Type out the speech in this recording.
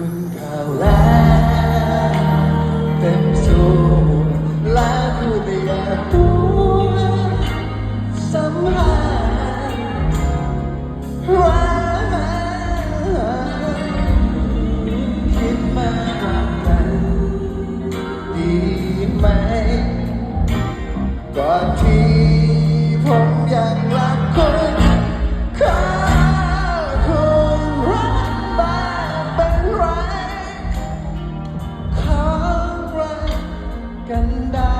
คุณก้าวแล้วเต็มสูงและผู้เดียตัสำหรับรักคิดมากานั้นดีไหมก่อนที่ 感到